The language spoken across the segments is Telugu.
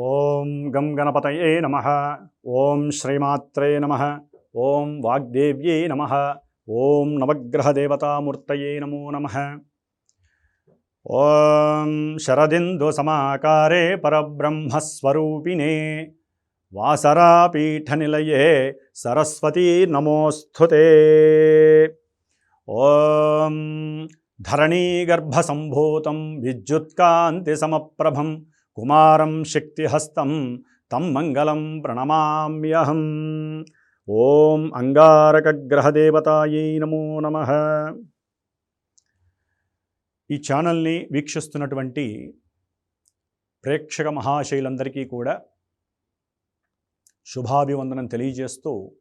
ఓం గం గణపతయే నమ. ఓం శ్రీమాత్రే నమ. ఓం వాగ్దేవ్యై నమ. ఓం నవగ్రహదేవతామూర్తయే నమో నమ. ఓం శరదిందు సమాకారే పరబ్రహ్మస్వరూపిణే. వాసరాపీఠనిలయే సరస్వతీ నమోస్థుతే ఓం ధరణీగర్భసంభూతం విద్యుత్కాంతిసమప్రభం కుమారం శక్తిహస్తం తం మంగళం ప్రణమామ్యహం. ఓం అంగారకగ్రహదేవతాయై నమో నమ. ఈ ఛానల్ని వీక్షిస్తున్నటువంటి ప్రేక్షక మహాశైలందరికీ కూడా శుభాభివందనం తెలియజేస్తూ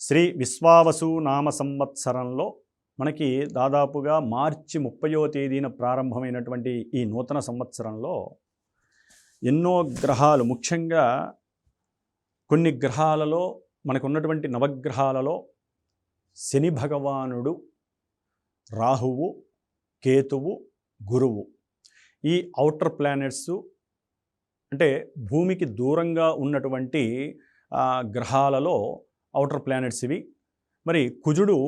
శ్రీ విశ్వావసు నామ సంవత్సరంలో మనకి దాదాపుగా మార్చి ముప్పయో తేదీన ప్రారంభమైనటువంటి ఈ నూతన సంవత్సరంలో ఎన్నో గ్రహాలు ముఖ్యంగా కొన్ని గ్రహాలలో మనకు ఉన్నటువంటి నవగ్రహాలలో శని భగవానుడు రాహువు కేతువు గురువు. ఈ ఔటర్ ప్లానెట్స్ అంటే భూమికి దూరంగా ఉన్నటువంటి గ్రహాలలో ఔటర్ ప్లానెట్స్ ఇవి. మరి కుజుడు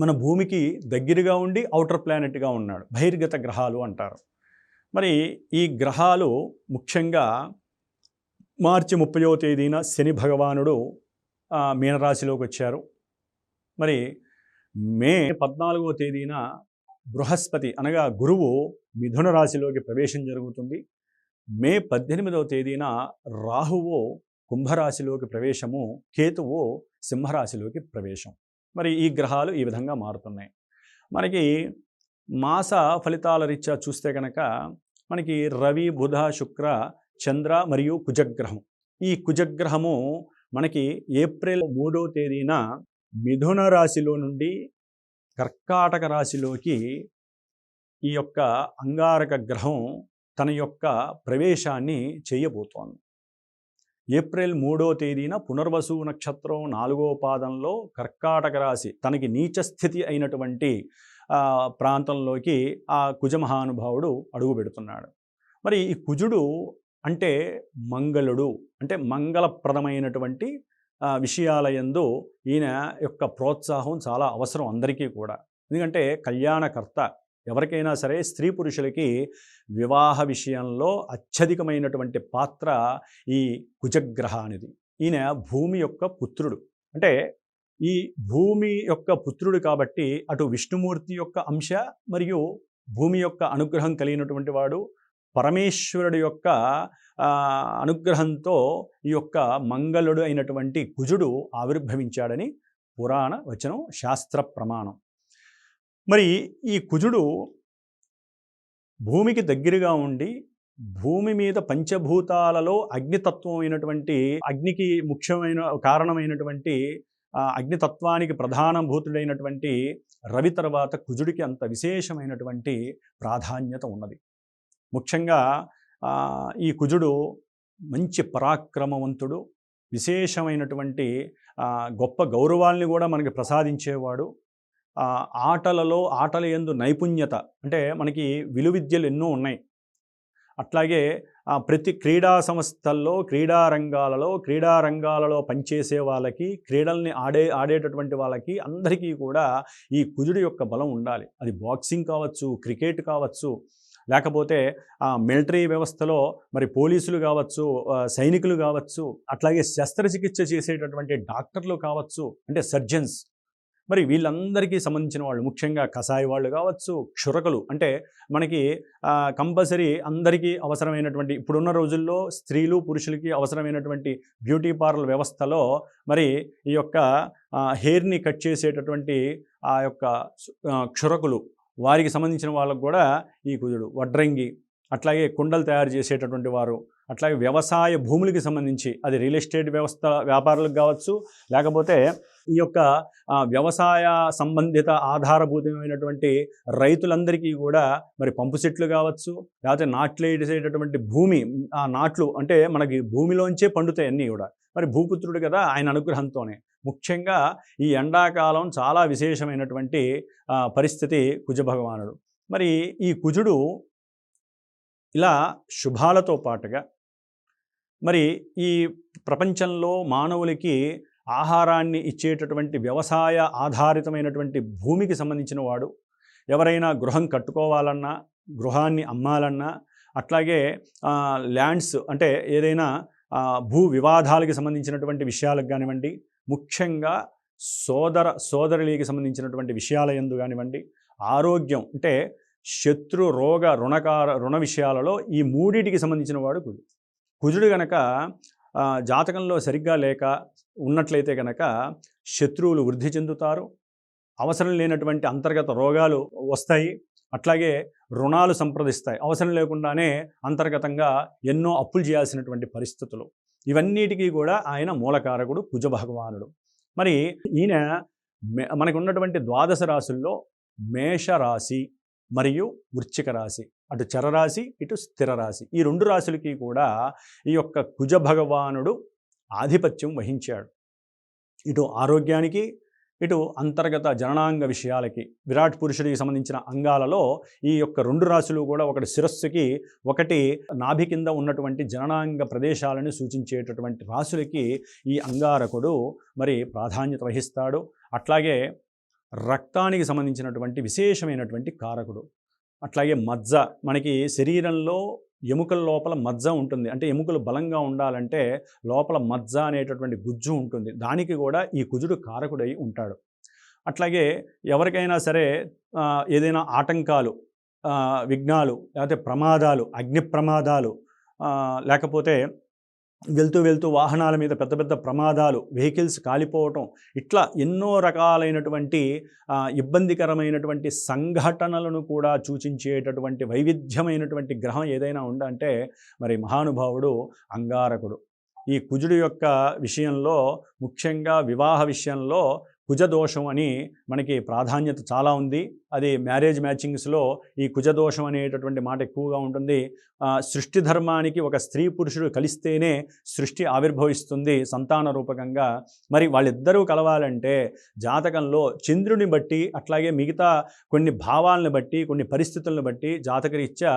మన భూమికి దగ్గరగా ఉండి ఔటర్ ప్లానెట్గా ఉన్నాడు. బహిర్గత గ్రహాలు అంటారు. మరి ఈ గ్రహాలు ముఖ్యంగా మార్చి ముప్పయో తేదీన శని భగవానుడు మీనరాశిలోకి వచ్చారు. మరి మే పద్నాలుగో తేదీన బృహస్పతి అనగా గురువు మిథున రాశిలోకి ప్రవేశం జరుగుతుంది. మే పద్దెనిమిదవ తేదీన రాహువు కుంభరాశిలోకి ప్రవేశము కేతువు సింహరాశిలోకి ప్రవేశం. మరి ఈ గ్రహాలు ఈ విధంగా మారుతున్నాయి. మనకి మాస ఫలితాల రీత్యా చూస్తే కనుక మనకి రవి బుధ శుక్ర చంద్ర మరియు కుజగ్రహం. ఈ కుజగ్రహము మనకి ఏప్రిల్ మూడో తేదీన మిథున రాశిలో నుండి కర్కాటక రాశిలోకి ఈ యొక్క అంగారక గ్రహం తన యొక్క ప్రవేశాన్ని చేయబోతోంది. ఏప్రిల్ మూడో తేదీన పునర్వసు నక్షత్రం నాలుగో పాదంలో కర్కాటక రాశి తనకి నీచ స్థితి అయినటువంటి ప్రాంతంలోకి ఆ కుజ మహానుభావుడు అడుగు పెడుతున్నాడు మరి ఈ కుజుడు అంటే మంగళుడు అంటే మంగళప్రదమైనటువంటి విషయాలయందు విషయాల ఈయన యొక్క ప్రోత్సాహం చాలా అవసరం అందరికీ కూడా. ఎందుకంటే కళ్యాణకర్త ఎవరికైనా సరే స్త్రీ పురుషులకి వివాహ విషయంలో అత్యధికమైనటువంటి పాత్ర ఈ కుజగ్రహానిది. ఈయన భూమి యొక్క పుత్రుడు. అంటే ఈ భూమి యొక్క పుత్రుడు కాబట్టి అటు విష్ణుమూర్తి యొక్క అంశ మరియు భూమి యొక్క అనుగ్రహం కలిగినటువంటి వాడు పరమేశ్వరుడు యొక్క అనుగ్రహంతో ఈ యొక్క మంగళుడు అయినటువంటి కుజుడు ఆవిర్భవించాడని పురాణ వచనం శాస్త్ర ప్రమాణం. మరి ఈ కుజుడు భూమికి దగ్గరగా ఉండి భూమి మీద పంచభూతాలలో అగ్నితత్వం అయినటువంటి అగ్నికి ముఖ్యమైన కారణమైనటువంటి అగ్నితత్వానికి ప్రధానభూతుడైనటువంటి రవి తర్వాత కుజుడికి అంత విశేషమైనటువంటి ప్రాధాన్యత ఉన్నది. ముఖ్యంగా ఈ కుజుడు మంచి పరాక్రమవంతుడు విశేషమైనటువంటి గొప్ప గౌరవాల్ని కూడా మనకి ప్రసాదించేవాడు. ఆటలలో ఆటల యందు నైపుణ్యత అంటే మనకి విలువిద్యలు ఎన్నో ఉన్నాయి. అట్లాగే ప్రతి క్రీడా సంస్థల్లో క్రీడా రంగాలలో క్రీడా రంగాలలో పనిచేసే వాళ్ళకి క్రీడల్ని ఆడే ఆడేటటువంటి వాళ్ళకి అందరికీ కూడా ఈ కుదుడు యొక్క బలం ఉండాలి. అది బాక్సింగ్ కావచ్చు క్రికెట్ కావచ్చు లేకపోతే మిలిటరీ వ్యవస్థలో మరి పోలీసులు కావచ్చు సైనికులు కావచ్చు అట్లాగే శస్త్రచికిత్స చేసేటటువంటి డాక్టర్లు కావచ్చు అంటే సర్జన్స్ మరి వీళ్ళందరికీ సంబంధించిన వాళ్ళు ముఖ్యంగా కషాయ వాళ్ళు కావచ్చు క్షురకులు అంటే మనకి కంపల్సరీ అందరికీ అవసరమైనటువంటి ఇప్పుడున్న రోజుల్లో స్త్రీలు పురుషులకి అవసరమైనటువంటి బ్యూటీ పార్లర్ వ్యవస్థలో మరి ఈ యొక్క హెయిర్ని కట్ చేసేటటువంటి ఆ యొక్క క్షురకులు వారికి సంబంధించిన వాళ్ళకు కూడా ఈ కుదుడు వడ్రంగి అట్లాగే కుండలు తయారు చేసేటటువంటి వారు అట్లాగే వ్యవసాయ భూములకి సంబంధించి అది రియల్ ఎస్టేట్ వ్యవస్థ వ్యాపారులకు కావచ్చు లేకపోతే ఈ యొక్క వ్యవసాయ సంబంధిత ఆధారభూతమైనటువంటి రైతులందరికీ కూడా మరి పంపు సెట్లు కావచ్చు లేకపోతే నాట్లు వేసేటటువంటి భూమి ఆ నాట్లు అంటే మనకి భూమిలోంచే పండుతాయి అన్నీ కూడా. మరి భూపుత్రుడు కదా ఆయన అనుగ్రహంతోనే. ముఖ్యంగా ఈ ఎండాకాలం చాలా విశేషమైనటువంటి పరిస్థితి కుజ భగవానుడు మరి ఈ కుజుడు ఇలా శుభాలతో పాటుగా మరి ఈ ప్రపంచంలో మానవులకి ఆహారాన్ని ఇచ్చేటటువంటి వ్యవసాయ ఆధారితమైనటువంటి భూమికి సంబంధించిన వాడు ఎవరైనా గృహం కట్టుకోవాలన్నా గృహాన్ని అమ్మాలన్నా అట్లాగే ల్యాండ్స్ అంటే ఏదైనా భూ వివాదాలకి సంబంధించినటువంటి విషయాలకు కానివ్వండి ముఖ్యంగా సోదర సోదరులకి సంబంధించినటువంటి విషయాల ఎందు కానివ్వండి ఆరోగ్యం అంటే శత్రు రోగ రుణకార రుణ విషయాలలో ఈ మూడిటికి సంబంధించిన వాడు కుజుడు కుజుడు గనక జాతకంలో సరిగ్గా లేక ఉన్నట్లయితే కనుక శత్రువులు వృద్ధి చెందుతారు. అవసరం లేనటువంటి అంతర్గత రోగాలు వస్తాయి. అట్లాగే రుణాలు సంప్రదిస్తాయి. అవసరం లేకుండానే అంతర్గతంగా ఎన్నో అప్పులు చేయాల్సినటువంటి పరిస్థితులు. ఇవన్నిటికీ కూడా ఆయన మూలకారకుడు కుజ భగవానుడు మరి ఈయన మనకు ఉన్నటువంటి ద్వాదశ రాశుల్లో మేషరాశి మరియు వృశ్చిక రాశి. అటు చరరాశి ఇటు స్థిర రాశి. ఈ రెండు రాశులకి కూడా ఈ యొక్క కుజ భగవానుడు ఆధిపత్యం వహించాడు. ఇటు ఆరోగ్యానికి ఇటు అంతర్గత జననాంగ విషయాలకి విరాట్ పురుషుడికి సంబంధించిన అంగాలలో ఈ యొక్క రెండు రాశులు కూడా ఒకటి శిరస్సుకి ఒకటి నాభి కింద ఉన్నటువంటి జననాంగ ప్రదేశాలను సూచించేటటువంటి రాశులకి ఈ అంగారకుడు మరి ప్రాధాన్యత వహిస్తాడు. అట్లాగే రక్తానికి సంబంధించినటువంటి విశేషమైనటువంటి కారకుడు. అట్లాగే మజ్జ మనకి శరీరంలో ఎముకల లోపల మజ్జ ఉంటుంది. అంటే ఎముకలు బలంగా ఉండాలంటే లోపల మజ్జ అనేటటువంటి గుజ్జు ఉంటుంది. దానికి కూడా ఈ కుజుడు కారకుడై ఉంటాడు. అట్లాగే ఎవరికైనా సరే ఏదైనా ఆటంకాలు విఘ్నాలు లేకపోతే ప్రమాదాలు అగ్ని ప్రమాదాలు లేకపోతే వెళ్తూ వెళ్తూ వాహనాల మీద పెద్ద పెద్ద ప్రమాదాలు వెహికల్స్ కాలిపోవటం ఇట్లా ఎన్నో రకాలైనటువంటి ఇబ్బందికరమైనటువంటి సంఘటనలను కూడా సూచించేటటువంటి వైవిధ్యమైనటువంటి గ్రహం ఏదైనా ఉందంటే మరి మహానుభావుడు అంగారకుడు. ఈ కుజుడు యొక్క విషయంలో ముఖ్యంగా వివాహ విషయంలో కుజదోషం అని మనకి ప్రాధాన్యత చాలా ఉంది. అది మ్యారేజ్ మ్యాచింగ్స్లో ఈ కుజదోషం అనేటటువంటి మాట ఎక్కువగా ఉంటుంది. సృష్టి ధర్మానికి ఒక స్త్రీ పురుషుడు కలిస్తేనే సృష్టి ఆవిర్భవిస్తుంది సంతాన రూపకంగా. మరి వాళ్ళిద్దరూ కలవాలంటే జాతకంలో చంద్రుని బట్టి అట్లాగే మిగతా కొన్ని భావాలను బట్టి కొన్ని పరిస్థితులను బట్టి జాతకరీత్యా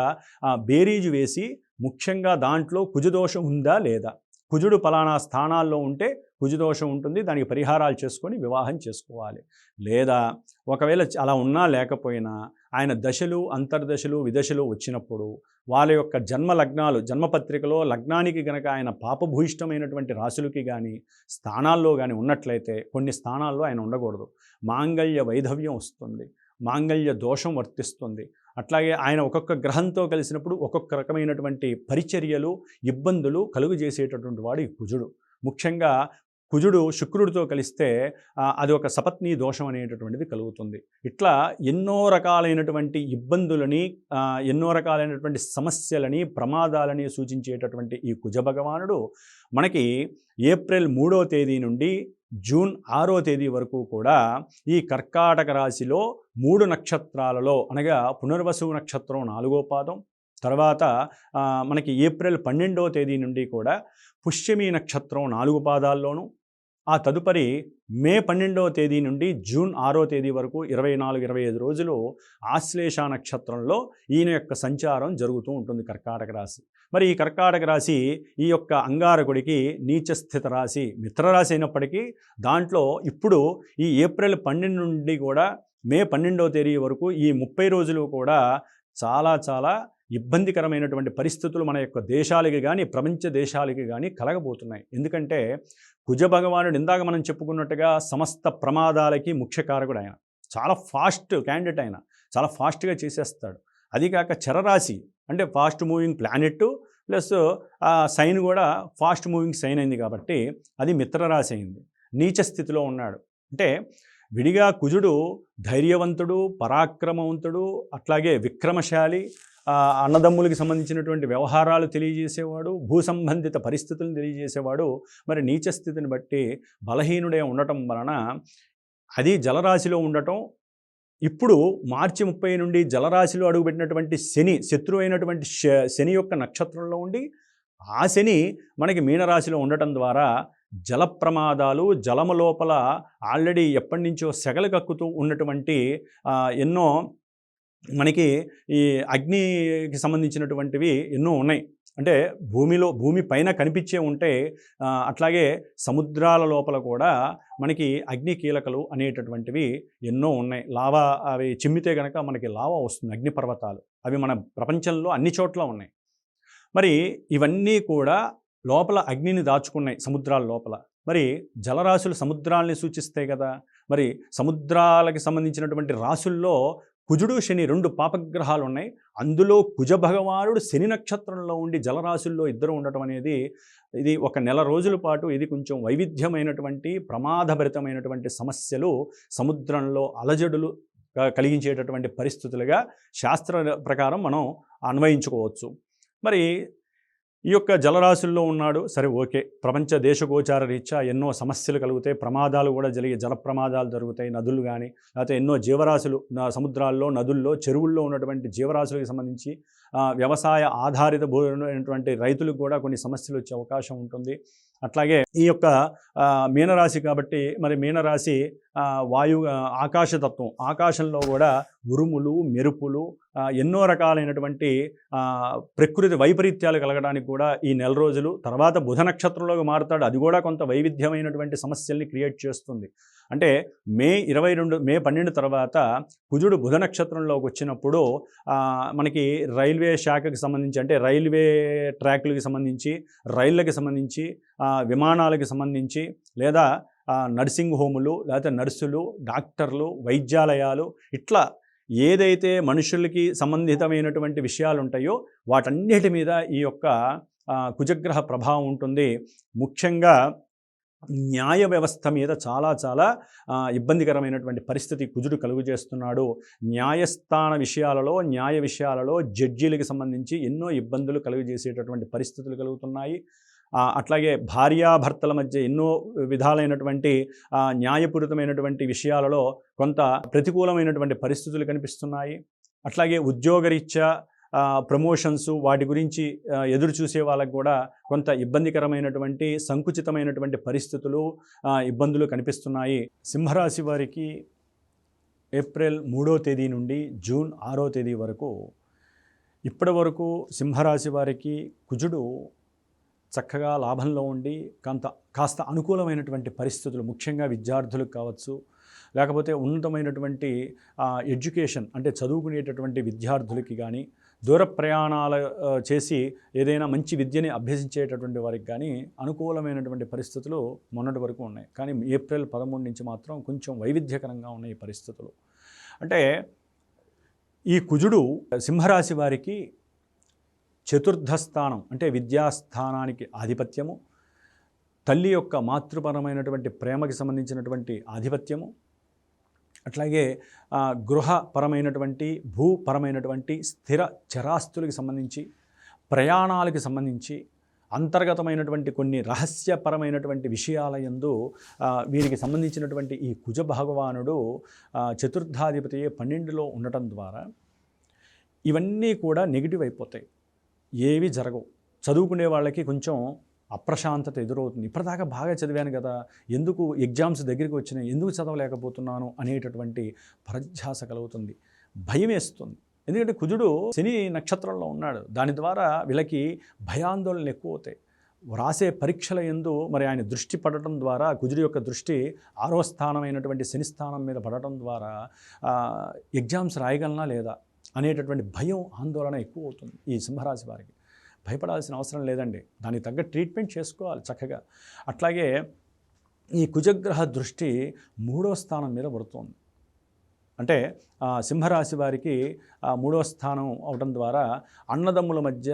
బేరీజు వేసి ముఖ్యంగా దాంట్లో కుజదోషం ఉందా లేదా? కుజుడు పలానా స్థానాల్లో ఉంటే కుజుదోషం ఉంటుంది దానికి పరిహారాలు చేసుకొని వివాహం చేసుకోవాలి. లేదా ఒకవేళ అలా ఉన్నా లేకపోయినా ఆయన దశలు అంతర్దశలు విదశలు వచ్చినప్పుడు వాళ్ళ యొక్క జన్మ లగ్నాలు జన్మపత్రికలో లగ్నానికి గనక ఆయన పాపభూయిష్టమైనటువంటి రాశులకి కానీ స్థానాల్లో కానీ ఉన్నట్లయితే కొన్ని స్థానాల్లో ఆయన ఉండకూడదు. మాంగళ్య వైధవ్యం వస్తుంది. మాంగళ్య దోషం వర్తిస్తుంది. అట్లాగే ఆయన ఒక్కొక్క గ్రహంతో కలిసినప్పుడు ఒక్కొక్క రకమైనటువంటి పరిచర్యలు ఇబ్బందులు కలుగు చేసేటటువంటి వాడు ఈ కుజుడు. ముఖ్యంగా కుజుడు శుక్రుడితో కలిస్తే అది ఒక సపత్ని దోషం అనేటటువంటిది కలుగుతుంది. ఇట్లా ఎన్నో రకాలైనటువంటి ఇబ్బందులని ఎన్నో రకాలైనటువంటి సమస్యలని ప్రమాదాలని సూచించేటటువంటి ఈ కుజ భగవానుడు మనకి ఏప్రిల్ మూడో తేదీ నుండి జూన్ ఆరో తేదీ వరకు కూడా ఈ కర్కాటక రాశిలో మూడు నక్షత్రాలలో అనగా పునర్వసు నక్షత్రం నాలుగో పాదం తర్వాత మనకి ఏప్రిల్ పన్నెండవ తేదీ నుండి కూడా పుష్యమి నక్షత్రం నాలుగు పాదాల్లోనూ ఆ తదుపరి మే పన్నెండవ తేదీ నుండి జూన్ ఆరో తేదీ వరకు ఇరవై నాలుగు ఇరవై ఐదు రోజులు ఆశ్లేష నక్షత్రంలో ఈయన యొక్క సంచారం జరుగుతూ ఉంటుంది కర్కాటక రాశి. మరి ఈ కర్కాటక రాశి ఈ యొక్క అంగారకుడికి నీచస్థిత రాశి మిత్రరాశి అయినప్పటికీ దాంట్లో ఇప్పుడు ఈ ఏప్రిల్ పన్నెండు నుండి కూడా మే పన్నెండవ తేదీ వరకు ఈ ముప్పై రోజులు కూడా చాలా చాలా ఇబ్బందికరమైనటువంటి పరిస్థితులు మన యొక్క దేశాలకి కానీ ప్రపంచ దేశాలకి కానీ కలగబోతున్నాయి. ఎందుకంటే కుజ భగవానుడు ఇందాక మనం చెప్పుకున్నట్టుగా సమస్త ప్రమాదాలకి ముఖ్య కారకుడు ఆయన. చాలా ఫాస్ట్ క్యాండిడేట్ ఆయన. చాలా ఫాస్ట్గా చేసేస్తాడు. అది కాక చరరాశి అంటే ఫాస్ట్ మూవింగ్ ప్లానెట్ ప్లస్ ఆ సైన్ కూడా ఫాస్ట్ మూవింగ్ సైన్ అయింది కాబట్టి అది మిత్రరాశి అయింది. నీచ స్థితిలో ఉన్నాడు. అంటే విడిగా కుజుడు ధైర్యవంతుడు పరాక్రమవంతుడు అట్లాగే విక్రమశాలి అన్నదమ్ములకి సంబంధించినటువంటి వ్యవహారాలు తెలియజేసేవాడు భూ సంబంధిత పరిస్థితులను తెలియజేసేవాడు మరి నీచ స్థితిని బట్టి బలహీనుడే ఉండటం వలన అది జలరాశిలో ఉండటం ఇప్పుడు మార్చి ముప్పై నుండి జలరాశిలో అడుగుపెట్టినటువంటి శని శత్రువు అయినటువంటి శని యొక్క నక్షత్రంలో ఉండి ఆ శని మనకి మీనరాశిలో ఉండటం ద్వారా జల ప్రమాదాలు జలము లోపల ఆల్రెడీ ఎప్పటి నుంచో సెగలు కక్కుతూ ఉన్నటువంటి ఎన్నో మనకి ఈ అగ్నికి సంబంధించినటువంటివి ఎన్నో ఉన్నాయి. అంటే భూమిలో భూమి పైన కనిపించే ఉంటే అట్లాగే సముద్రాల లోపల కూడా మనకి అగ్ని కీలకలు అనేటటువంటివి ఎన్నో ఉన్నాయి. లావా అవి చిమ్మితే కనుక మనకి లావా వస్తుంది అగ్నిపర్వతాలు అవి మన ప్రపంచంలో అన్ని చోట్ల ఉన్నాయి. మరి ఇవన్నీ కూడా లోపల అగ్నిని దాచుకున్నాయి సముద్రాల లోపల. మరి జలరాశులు సముద్రాల్ని సూచిస్తాయి కదా! మరి సముద్రాలకి సంబంధించినటువంటి రాశుల్లో కుజుడు శని రెండు పాపగ్రహాలు ఉన్నాయి అందులో కుజ భగవానుడు శని నక్షత్రంలో ఉండి జలరాశుల్లో ఇద్దరు ఉండటం అనేది ఇది ఒక నెల రోజుల పాటు ఇది కొంచెం వైవిధ్యమైనటువంటి ప్రమాదభరితమైనటువంటి సమస్యలు సముద్రంలో అలజడులు కలిగించేటటువంటి పరిస్థితులుగా శాస్త్ర ప్రకారం మనం అన్వయించుకోవచ్చు. మరి ఈ యొక్క జలరాశుల్లో ఉన్నాడు సరే ఓకే. ప్రపంచ దేశగోచార రీత్యా ఎన్నో సమస్యలు కలుగుతాయి ప్రమాదాలు కూడా జరిగే జల ప్రమాదాలు జరుగుతాయి నదులు కానీ లేకపోతే ఎన్నో జీవరాశులు సముద్రాల్లో నదుల్లో చెరువుల్లో ఉన్నటువంటి జీవరాశులకు సంబంధించి వ్యవసాయ ఆధారిత భూమైనటువంటి రైతులకు కూడా కొన్ని సమస్యలు వచ్చే అవకాశం ఉంటుంది. అట్లాగే ఈ యొక్క మీనరాశి కాబట్టి మరి మీనరాశి వాయు ఆకాశతత్వం. ఆకాశంలో కూడా ఉరుములు మెరుపులు ఎన్నో రకాలైనటువంటి ప్రకృతి వైపరీత్యాలు కలగడానికి కూడా ఈ నెల రోజులు తర్వాత బుధ నక్షత్రంలోకి మారుతాడు. అది కూడా కొంత వైవిధ్యమైనటువంటి సమస్యల్ని క్రియేట్ చేస్తుంది. అంటే మే ఇరవై రెండు మే పన్నెండు తర్వాత కుజుడు బుధ నక్షత్రంలోకి వచ్చినప్పుడు మనకి రైల్వే శాఖకి సంబంధించి అంటే రైల్వే ట్రాక్లకి సంబంధించి రైళ్ళకి సంబంధించి విమానాలకి సంబంధించి లేదా నర్సింగ్ హోములు లేకపోతే నర్సులు డాక్టర్లు వైద్యాలయాలు ఇట్లా ఏదైతే మనుషులకి సంబంధితమైనటువంటి విషయాలు ఉంటాయో వాటన్నిటి మీద ఈ యొక్క కుజగ్రహ ప్రభావం ఉంటుంది. ముఖ్యంగా న్యాయ వ్యవస్థ మీద చాలా చాలా ఇబ్బందికరమైనటువంటి పరిస్థితి కుజుడు కలుగు చేస్తున్నాడు న్యాయస్థాన విషయాలలో న్యాయ విషయాలలో జడ్జీలకు సంబంధించి ఎన్నో ఇబ్బందులు కలుగజేసేటటువంటి పరిస్థితులు కలుగుతున్నాయి. అట్లాగే భార్యాభర్తల మధ్య ఎన్నో విధాలైనటువంటి న్యాయపూరితమైనటువంటి విషయాలలో కొంత ప్రతికూలమైనటువంటి పరిస్థితులు కనిపిస్తున్నాయి. అట్లాగే ఉద్యోగరీత్యా ఆ, ప్రమోషన్స్ వాటి గురించి ఎదురు చూసే వాళ్ళకు కూడా కొంత ఇబ్బందికరమైనటువంటి సంకుచితమైనటువంటి పరిస్థితులు ఇబ్బందులు కనిపిస్తున్నాయి. సింహరాశి వారికి ఏప్రిల్ మూడో తేదీ నుండి జూన్ ఆరో తేదీ వరకు ఇప్పటి వరకు సింహరాశి వారికి కుజుడు చక్కగా లాభంలో ఉండి కొంత కాస్త అనుకూలమైనటువంటి పరిస్థితులు ముఖ్యంగా విద్యార్థులకు కావచ్చు లేకపోతే ఉన్నతమైనటువంటి ఎడ్యుకేషన్ అంటే చదువుకునేటటువంటి విద్యార్థులకి కానీ దూర ప్రయాణాలు చేసి ఏదైనా మంచి విద్యని అభ్యసించేటటువంటి వారికి కానీ అనుకూలమైనటువంటి పరిస్థితులు మొన్నటి వరకు ఉన్నాయి. కానీ ఏప్రిల్ పదమూడు నుంచి మాత్రం కొంచెం వైవిధ్యకరంగా ఉన్నాయి ఈ పరిస్థితులు. అంటే ఈ కుజుడు సింహరాశి వారికి చతుర్థ స్థానం అంటే విద్యాస్థానానికి ఆధిపత్యము తల్లి యొక్క మాతృపరమైనటువంటి ప్రేమకి సంబంధించినటువంటి ఆధిపత్యము అట్లాగే గృహపరమైనటువంటి భూపరమైనటువంటి స్థిర చరాస్తులకు సంబంధించి ప్రయాణాలకి సంబంధించి అంతర్గతమైనటువంటి కొన్ని రహస్యపరమైనటువంటి విషయాల యందు వీరికి సంబంధించినటువంటి ఈ కుజ భగవానుడు చతుర్థాధిపతి పన్నెండులో ఉండటం ద్వారా ఇవన్నీ కూడా నెగిటివ్ అయిపోతాయి. ఏవి జరగవు. చదువుకునే వాళ్ళకి కొంచెం అప్రశాంతత ఎదురవుతుంది. ఇప్పటిదాకా బాగా చదివాను కదా ఎందుకు ఎగ్జామ్స్ దగ్గరికి వచ్చినాయి ఎందుకు చదవలేకపోతున్నాను అనేటటువంటి పరధ్యాస కలుగుతుంది భయం వేస్తుంది. ఎందుకంటే కుజుడు శని నక్షత్రంలో ఉన్నాడు. దాని ద్వారా వీళ్ళకి భయాందోళనలు ఎక్కువ అవుతాయి వ్రాసే పరీక్షల ఎందు మరి ఆయన దృష్టి పడటం ద్వారా కుజుడి యొక్క దృష్టి ఆరో స్థానమైనటువంటి శని స్థానం మీద పడటం ద్వారా ఎగ్జామ్స్ రాయగలనా లేదా? అనేటటువంటి భయం ఆందోళన ఎక్కువ అవుతుంది ఈ సింహరాశి వారికి. భయపడాల్సిన అవసరం లేదండి. దానికి తగ్గ ట్రీట్మెంట్ చేసుకోవాలి చక్కగా. అట్లాగే ఈ కుజగ్రహ దృష్టి మూడో స్థానం మీద పడుతోంది. అంటే సింహరాశి వారికి మూడవ మూడో స్థానం అవడం ద్వారా అన్నదమ్ముల మధ్య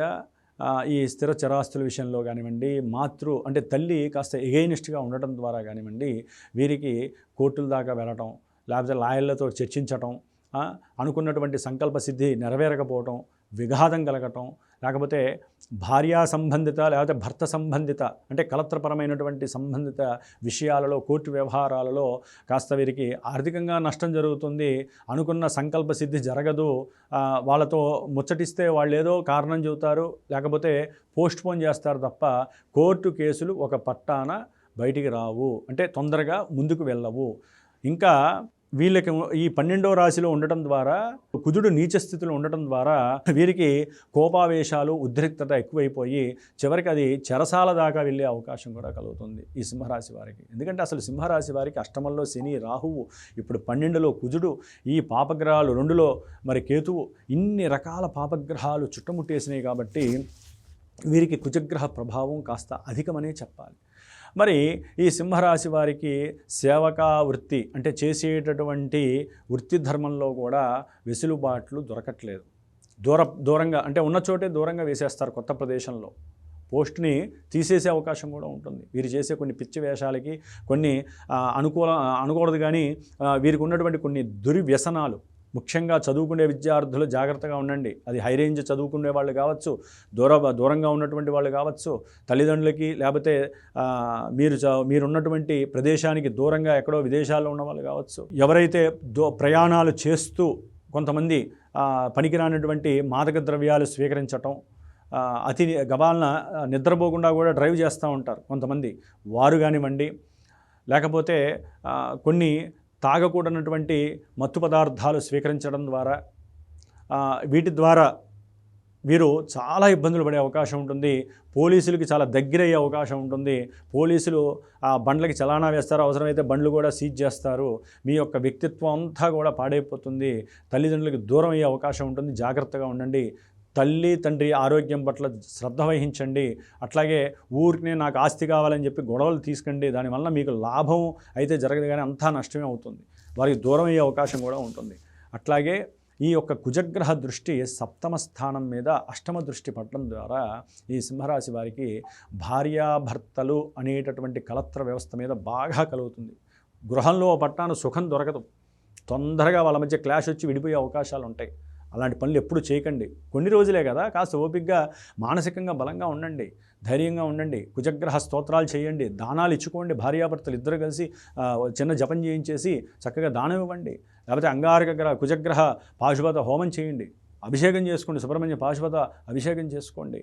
ఈ స్థిర చరాస్తుల విషయంలో కానివ్వండి మాతృ అంటే తల్లి కాస్త ఎగైనిస్ట్గా ఉండటం ద్వారా కానివ్వండి వీరికి కోర్టుల దాకా వెళ్ళటం లేకపోతే లాయర్లతో చర్చించటం అనుకున్నటువంటి సంకల్ప సిద్ధి నెరవేరకపోవటం విఘాతం కలగటం లేకపోతే భార్యా సంబంధిత లేకపోతే భర్త సంబంధిత అంటే కలత్రపరమైనటువంటి సంబంధిత విషయాలలో కోర్టు వ్యవహారాలలో కాస్త వీరికి ఆర్థికంగా నష్టం జరుగుతుంది అనుకున్న సంకల్ప సిద్ధి జరగదు వాళ్ళతో ముచ్చటిస్తే వాళ్ళు ఏదో కారణం చెబుతారు లేకపోతే పోస్ట్ పోన్ చేస్తారు తప్ప కోర్టు కేసులు ఒక పట్టాన బయటికి రావు అంటే తొందరగా ముందుకు వెళ్ళవు. ఇంకా వీళ్ళకి ఈ పన్నెండో రాశిలో ఉండటం ద్వారా కుజుడు నీచ స్థితిలో ఉండటం ద్వారా వీరికి కోపావేశాలు ఉద్రిక్తత ఎక్కువైపోయి చివరికి అది చెరసాల దాకా వెళ్ళే అవకాశం కూడా కలుగుతుంది ఈ సింహరాశి వారికి. ఎందుకంటే అసలు సింహరాశి వారికి అష్టమంలో శని రాహువు ఇప్పుడు పన్నెండులో కుజుడు ఈ పాపగ్రహాలు రెండులో మరి కేతువు ఇన్ని రకాల పాపగ్రహాలు చుట్టముట్టేసినాయి కాబట్టి వీరికి కుజగ్రహ ప్రభావం కాస్త అధికమనే చెప్పాలి. మరి ఈ సింహరాశి వారికి సేవకా వృత్తి అంటే చేసేటటువంటి వృత్తి ధర్మంలో కూడా వెసులుబాట్లు దొరకట్లేదు. దూర దూరంగా అంటే ఉన్న చోటే దూరంగా వేసేస్తారు కొత్త ప్రదేశంలో. పోస్ట్ని తీసేసే అవకాశం కూడా ఉంటుంది. వీరు చేసే కొన్ని పిచ్చి వేషాలకి కొన్ని అనుకూల అనకూడదు కానీ వీరికి ఉన్నటువంటి కొన్ని దుర్వ్యసనాలు ముఖ్యంగా చదువుకునే విద్యార్థులు జాగ్రత్తగా ఉండండి. అది హై రేంజ్ చదువుకునే వాళ్ళు కావచ్చు దూర దూరంగా ఉన్నటువంటి వాళ్ళు కావచ్చు తల్లిదండ్రులకి లేకపోతే మీరు మీరున్నటువంటి ప్రదేశానికి దూరంగా ఎక్కడో విదేశాల్లో ఉన్న వాళ్ళు కావచ్చు. ఎవరైతే దో ప్రయాణాలు చేస్తూ కొంతమంది పనికిరానటువంటి మాదక ద్రవ్యాలు స్వీకరించటం అతి గబాలన నిద్రపోకుండా కూడా డ్రైవ్ చేస్తూ ఉంటారు కొంతమంది. వారు కానివ్వండి లేకపోతే కొన్ని తాగకూడనటువంటి మత్తు పదార్థాలు స్వీకరించడం ద్వారా వీటి ద్వారా వీరు చాలా ఇబ్బందులు పడే అవకాశం ఉంటుంది. పోలీసులకి చాలా దగ్గరయ్యే అవకాశం ఉంటుంది. పోలీసులు ఆ బండ్లకి చలానా వేస్తారు. అవసరమైతే బండ్లు కూడా సీజ్ చేస్తారు. మీ యొక్క వ్యక్తిత్వం అంతా కూడా పాడైపోతుంది. తల్లిదండ్రులకి దూరం అయ్యే అవకాశం ఉంటుంది. జాగ్రత్తగా ఉండండి. తల్లి తండ్రి ఆరోగ్యం పట్ల శ్రద్ధ వహించండి. అట్లాగే ఊరికి నాకు ఆస్తి కావాలని చెప్పి గొడవలు తీసుకండి. దానివల్ల మీకు లాభం అయితే జరగదు కానీ అంతా నష్టమే అవుతుంది. వారికి దూరం అయ్యే అవకాశం కూడా ఉంటుంది. అట్లాగే ఈ యొక్క కుజగ్రహ దృష్టి సప్తమ స్థానం మీద అష్టమ దృష్టి పడటం ద్వారా ఈ సింహరాశి వారికి భార్యాభర్తలు అనేటటువంటి కలత్ర వ్యవస్థ మీద బాగా కలుగుతుంది. గృహంలో పట్టాను సుఖం దొరకదు. తొందరగా వాళ్ళ మధ్య క్లాష్ వచ్చి విడిపోయే అవకాశాలు ఉంటాయి. అలాంటి పనులు ఎప్పుడు చేయకండి. కొన్ని రోజులే కదా కాస్త ఓపికగా మానసికంగా బలంగా ఉండండి ధైర్యంగా ఉండండి కుజగ్రహ స్తోత్రాలు చేయండి దానాలు ఇచ్చుకోండి భార్యాభర్తలు ఇద్దరు కలిసి చిన్న జపం చేయించేసి చక్కగా దానం ఇవ్వండి. లేకపోతే అంగారక గ్రహ కుజగ్రహ పాశుపత హోమం చేయండి. అభిషేకం చేసుకోండి సుబ్రహ్మణ్య పాశుపత అభిషేకం చేసుకోండి.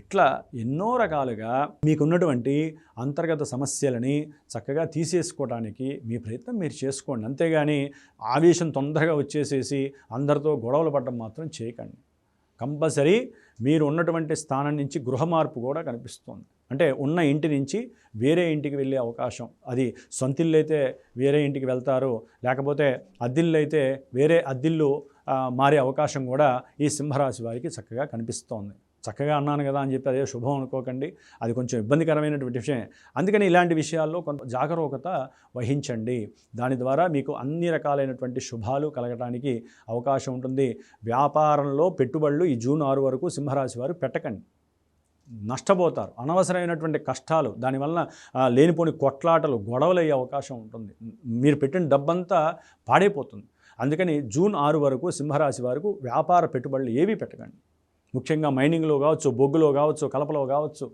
ఇట్లా ఎన్నో రకాలుగా మీకున్నటువంటి అంతర్గత సమస్యలని చక్కగా తీసేసుకోవడానికి మీ ప్రయత్నం మీరు చేసుకోండి. అంతేగాని ఆవేశం తొందరగా వచ్చేసేసి అందరితో గొడవలు పడడం మాత్రం చేయకండి. కంపల్సరీ మీరు ఉన్నటువంటి స్థానం నుంచి గృహ మార్పు కూడా కనిపిస్తుంది. అంటే ఉన్న ఇంటి నుంచి వేరే ఇంటికి వెళ్ళే అవకాశం. అది సొంతిల్లు అయితే వేరే ఇంటికి వెళ్తారు లేకపోతే అద్దిల్లు అయితే వేరే అద్దిల్లు మారే అవకాశం కూడా ఈ సింహరాశి వారికి చక్కగా కనిపిస్తోంది. చక్కగా అన్నాను కదా అని చెప్పి అదే శుభం అనుకోకండి. అది కొంచెం ఇబ్బందికరమైనటువంటి విషయం అందుకని ఇలాంటి విషయాల్లో కొంత జాగరూకత వహించండి. దాని ద్వారా మీకు అన్ని రకాలైనటువంటి శుభాలు కలగడానికి అవకాశం ఉంటుంది. వ్యాపారంలో పెట్టుబడులు ఈ జూన్ ఆరు వరకు సింహరాశి వారు పెట్టకండి. నష్టపోతారు. అనవసరమైనటువంటి కష్టాలు దానివల్ల లేనిపోని కొట్లాటలు గొడవలు అయ్యే అవకాశం ఉంటుంది. మీరు పెట్టిన డబ్బంతా పాడైపోతుంది. అందుకని జూన్ ఆరు వరకు సింహరాశి వారికి వ్యాపార పెట్టుబడులు ఏవి పెట్టకండి. ముఖ్యంగా మైనింగ్లో కావచ్చు బొగ్గులో కావచ్చు కలపలో కావచ్చు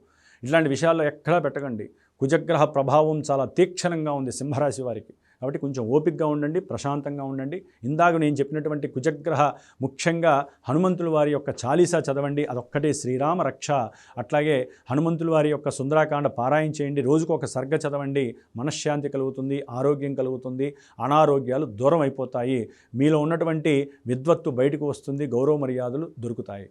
ఇట్లాంటి విషయాల్లో ఎక్కడా పెట్టకండి. కుజగ్రహ ప్రభావం చాలా తీక్షణంగా ఉంది సింహరాశి వారికి. కాబట్టి కొంచెం ఓపికగా ఉండండి ప్రశాంతంగా ఉండండి. ఇందాక నేను చెప్పినటువంటి కుజగ్రహ ముఖ్యంగా హనుమంతుల వారి యొక్క చాలీసా చదవండి అదొక్కటే శ్రీరామ రక్ష. అట్లాగే హనుమంతుల వారి యొక్క సుందరాకాండ పారాయణ చేయండి రోజుకు ఒక సర్గ చదవండి మనశ్శాంతి కలుగుతుంది ఆరోగ్యం కలుగుతుంది అనారోగ్యాలు దూరం అయిపోతాయి మీలో ఉన్నటువంటి విద్వత్తు బయటకు వస్తుంది గౌరవ మర్యాదలు దొరుకుతాయి.